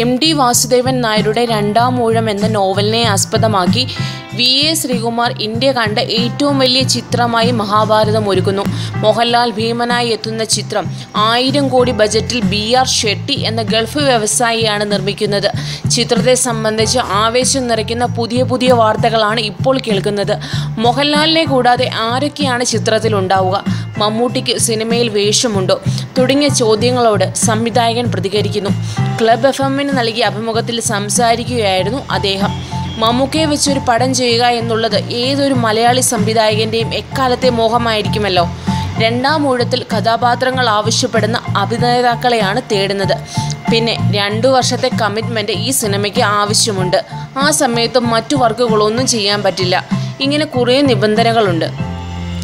M D Vasudevan നായരുടെ രണ്ടാം ഊഴം എന്ന നോവലിനെ ആസ്പദമാക്കി വി എ ശ്രീകുമാർ ഇന്ത്യ കണ്ട ഏറ്റവും വലിയ ചിത്രമായി മഹാഭാരതം ഒരുക്കുന്നു. മോഹൻലാൽ ഭീമനായി എത്തുന്ന ചിത്രം ആയിരം കോടി ബജറ്റിൽ ബി ആർ ഷെട്ടി എന്ന ഗൾഫ് വ്യവസായിയാണ് നിർമ്മിക്കുന്നത്. ചിത്രത്തെ സംബന്ധിച്ച് ആവേശം നിറയ്ക്കുന്ന പുതിയ പുതിയ വാർത്തകളാണ് ഇപ്പോൾ കേൾക്കുന്നത്. മോഹൻലാലിനെ കൂടാതെ ആരൊക്കെയാണ് ചിത്രത്തിൽ ഉണ്ടാവുക മമ്മൂട്ടിക്ക് സിനിമയിൽ വേഷമുണ്ടോ? തുടങ്ങിയ ചോദ്യങ്ങളോട് സംവിധായകൻ പ്രതികരിക്കുന്നു. ക്ലബ് എഫ് എമ്മിന് നൽകിയ അഭിമുഖത്തിൽ സംസാരിക്കുകയായിരുന്നു അദ്ദേഹം. മമ്മൂക്കയെ വെച്ചൊരു പടം ചെയ്യുക എന്നുള്ളത് ഏതൊരു മലയാളി സംവിധായകന്റെയും എക്കാലത്തെ മോഹമായിരിക്കുമല്ലോ. രണ്ടാം ഊഴത്തിൽ കഥാപാത്രങ്ങൾ ആവശ്യപ്പെടുന്ന അഭിനേതാക്കളെയാണ് തേടുന്നത്. പിന്നെ രണ്ടു വർഷത്തെ കമ്മിറ്റ്മെന്റ് ഈ സിനിമയ്ക്ക് ആവശ്യമുണ്ട്. ആ സമയത്ത് മറ്റു വർക്കുകളൊന്നും ചെയ്യാൻ പറ്റില്ല. ഇങ്ങനെ കുറേ നിബന്ധനകളുണ്ട്.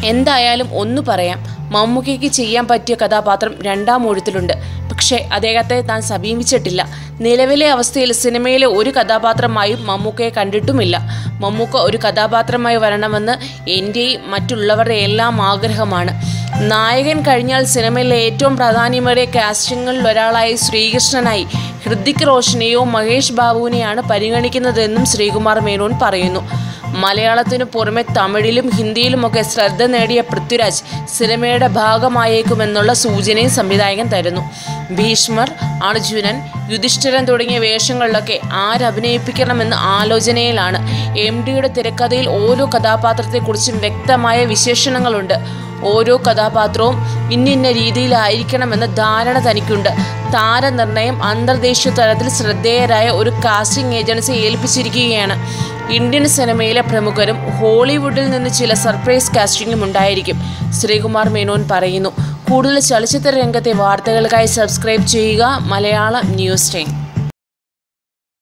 എന്തായാലും ഒന്ന് പറയാം. മമ്മൂക്കയ്ക്ക് ചെയ്യാൻ പറ്റിയ കഥാപാത്രം രണ്ടാം ഊഴത്തിലുണ്ട്. പക്ഷേ അദ്ദേഹത്തെ താൻ സമീപിച്ചിട്ടില്ല. നിലവിലെ അവസ്ഥയിൽ സിനിമയിലെ ഒരു കഥാപാത്രമായും മമ്മൂക്കയെ കണ്ടിട്ടുമില്ല. മമ്മൂക്ക ഒരു കഥാപാത്രമായി വരണമെന്ന് എന്റെയും മറ്റുള്ളവരുടെ എല്ലാം ആഗ്രഹമാണ്. നായകൻ കഴിഞ്ഞാൽ സിനിമയിലെ ഏറ്റവും പ്രാധാന്യമേറിയ കാസ്റ്റിങ്ങുകളിൽ ഒരാളായി ശ്രീകൃഷ്ണനായി ഹൃതിക് റോഷനെയോ മഹേഷ് ബാബുവിനെയാണ് പരിഗണിക്കുന്നതെന്നും ശ്രീകുമാർ മേനോൻ പറയുന്നു. മലയാളത്തിനു പുറമെ തമിഴിലും ഹിന്ദിയിലുമൊക്കെ ശ്രദ്ധ നേടിയ പൃഥ്വിരാജ് സിനിമയുടെ ഭാഗമായേക്കുമെന്നുള്ള സൂചനയും സംവിധായകൻ തരുന്നു. ഭീഷ്മർ അർജുനൻ യുധിഷ്ഠിരൻ തുടങ്ങിയ വേഷങ്ങളിലൊക്കെ ആരഭിനയിപ്പിക്കണമെന്ന് ആലോചനയിലാണ്. എം ഡിയുടെ തിരക്കഥയിൽ ഓരോ കഥാപാത്രത്തെക്കുറിച്ചും വ്യക്തമായ വിശേഷണങ്ങളുണ്ട്. ഓരോ കഥാപാത്രവും ഇന്നിന്ന രീതിയിലായിരിക്കണമെന്ന ധാരണ തനിക്കുണ്ട്. താരനിർണയം അന്തർദേശീയ തലത്തിൽ ശ്രദ്ധേയരായ ഒരു കാസ്റ്റിംഗ് ഏജൻസി ഏൽപ്പിച്ചിരിക്കുകയാണ്. ഇന്ത്യൻ സിനിമയിലെ പ്രമുഖരും ഹോളിവുഡിൽ നിന്ന് ചില സർപ്രൈസ് കാസ്റ്റിംഗും ഉണ്ടായിരിക്കും ശ്രീകുമാർ മേനോൻ പറയുന്നു. കൂടുതൽ ചലച്ചിത്ര രംഗത്തെ വാർത്തകൾക്കായി സബ്സ്ക്രൈബ് ചെയ്യുക മലയാളം ന്യൂസ് ടൈം.